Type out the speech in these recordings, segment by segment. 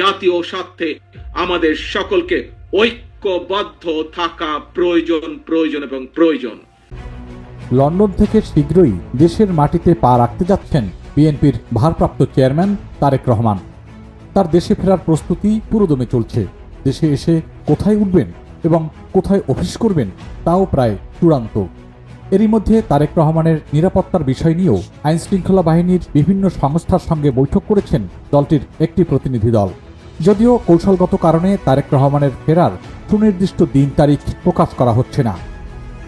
জাতীয় স্বার্থে আমাদের সকলকে ঐক্যবদ্ধ থাকা প্রয়োজন প্রয়োজন এবং প্রয়োজন। লন্ডন থেকে শীঘ্রই দেশের মাটিতে পা রাখতে যাচ্ছেন বিএনপির ভারপ্রাপ্ত চেয়ারম্যান তারেক রহমান। তার দেশে ফেরার প্রস্তুতি পুরোদমে চলছে। দেশে এসে কোথায় উঠবেন এবং কোথায় অফিস করবেন তাও প্রায় চূড়ান্ত। এরই মধ্যে তারেক রহমানের নিরাপত্তার বিষয় নিয়েও আইনশৃঙ্খলা বাহিনীর বিভিন্ন সংস্থার সঙ্গে বৈঠক করেছেন দলটির একটি প্রতিনিধি দল। যদিও কৌশলগত কারণে তারেক রহমানের ফেরার সুনির্দিষ্ট দিন তারিখ প্রকাশ করা হচ্ছে না।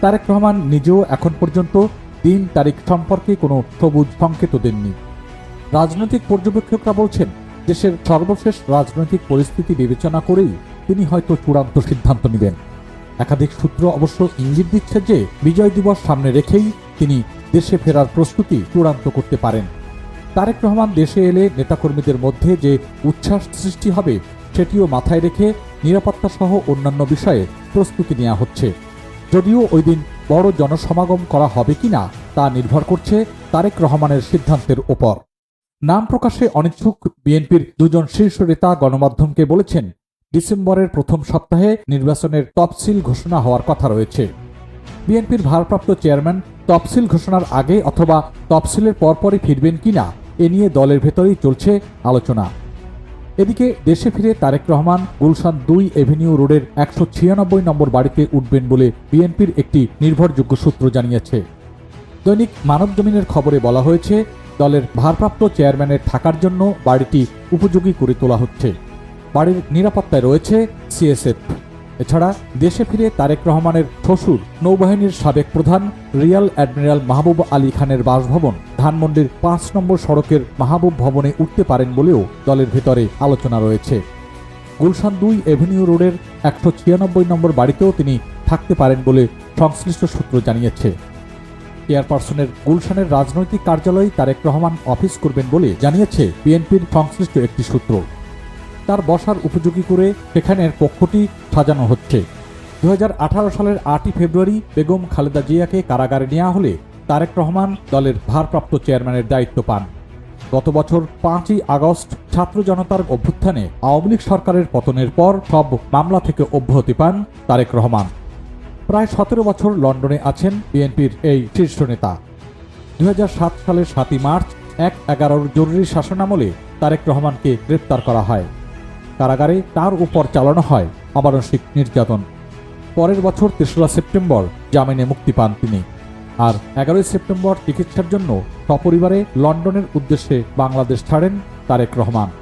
তারেক রহমান নিজেও এখন পর্যন্ত দিন তারিখ সম্পর্কে কোনো সবুজ সংকেত দেননি। রাজনৈতিক পর্যবেক্ষকরা বলছেন, দেশের সর্বশেষ রাজনৈতিক পরিস্থিতি বিবেচনা করেই তিনি হয়তো চূড়ান্ত সিদ্ধান্ত নেবেন। একাধিক সূত্র অবশ্য ইঙ্গিত দিচ্ছে যে, বিজয় দিবস সামনে রেখেই তিনি দেশে ফেরার প্রস্তুতি চূড়ান্ত করতে পারেন। তারেক রহমান দেশে এলে নেতাকর্মীদের মধ্যে যে উচ্ছ্বাস সৃষ্টি হবে, সেটিও মাথায় রেখে নিরাপত্তা সহ অন্যান্য বিষয়ে প্রস্তুতি নেওয়া হচ্ছে। যদিও ওই দিন বড় জনসমাগম করা হবে কিনা তা নির্ভর করছে তারেক রহমানের সিদ্ধান্তের ওপর। নাম প্রকাশে অনিচ্ছুক বিএনপির দুজন শীর্ষ নেতা গণমাধ্যমকে বলেছেন, ডিসেম্বরের প্রথম সপ্তাহে নির্বাচনের তফসিল ঘোষণা হওয়ার কথা রয়েছে। বিএনপির ভারপ্রাপ্ত চেয়ারম্যান তফসিল ঘোষণার আগে অথবা তফসিলের পরপরই ফিরবেন কিনা এ নিয়ে দলের ভেতরেই চলছে আলোচনা। এদিকে দেশে ফিরে তারেক রহমান গুলশান দুই এভিনিউ রোডের একশো ছিয়ানব্বই নম্বর বাড়িতে উঠবেন বলে বিএনপির একটি নির্ভরযোগ্য সূত্র জানিয়েছে। দৈনিক মানবজমিনের খবরে বলা হয়েছে, দলের ভারপ্রাপ্ত চেয়ারম্যানের থাকার জন্য বাড়িটি উপযোগী করে তোলা হচ্ছে। বাড়ির নিরাপত্তায় রয়েছে সিএসএফ। এছাড়া দেশে ফিরে তারেক রহমানের শ্বশুর, নৌবাহিনীর সাবেক প্রধান রিয়াল অ্যাডমিরাল মাহবুব আলী খানের বাসভবন ধানমন্ডির পাঁচ নম্বর সড়কের মাহবুব ভবনে উঠতে পারেন বলেও দলের ভেতরে আলোচনা রয়েছে। গুলশান দুই এভিনিউ রোডের একশো ছিয়ানব্বই নম্বর বাড়িতেও তিনি থাকতে পারেন বলে সংশ্লিষ্ট সূত্র জানিয়েছে। চেয়ারপারসনের গুলশানের রাজনৈতিক কার্যালয়ে তারেক রহমান অফিস করবেন বলে জানিয়েছে বিএনপির সংশ্লিষ্ট একটি সূত্র। তার বসার উপযোগী করে সেখানের কক্ষটি সাজানো হচ্ছে। দু হাজার আঠারো সালের আটই ফেব্রুয়ারি বেগম খালেদা জিয়াকে কারাগারে নেওয়া হলে তারেক রহমান দলের ভারপ্রাপ্ত চেয়ারম্যানের দায়িত্ব পান। গত বছর পাঁচই আগস্ট ছাত্র জনতার অভ্যুত্থানে আওয়ামী লীগ সরকারের পতনের পর সব মামলা থেকে অব্যাহতি পান তারেক রহমান। প্রায় সতেরো বছর লন্ডনে আছেন বিএনপির এই শীর্ষ নেতা। দু হাজার সাত সালের সাতই মার্চ এক এগারোর জরুরি শাসনামলে তারেক রহমানকে গ্রেপ্তার করা হয়। কারাগারে তার উপর চালানো হয় অমানসিক নির্যাতন। পরের বছর তেসরা সেপ্টেম্বর জামিনে মুক্তি পান তিনি। আর এগারোই সেপ্টেম্বর চিকিৎসার জন্য সপরিবারে লন্ডনের উদ্দেশ্যে বাংলাদেশ ছাড়েন তারেক রহমান।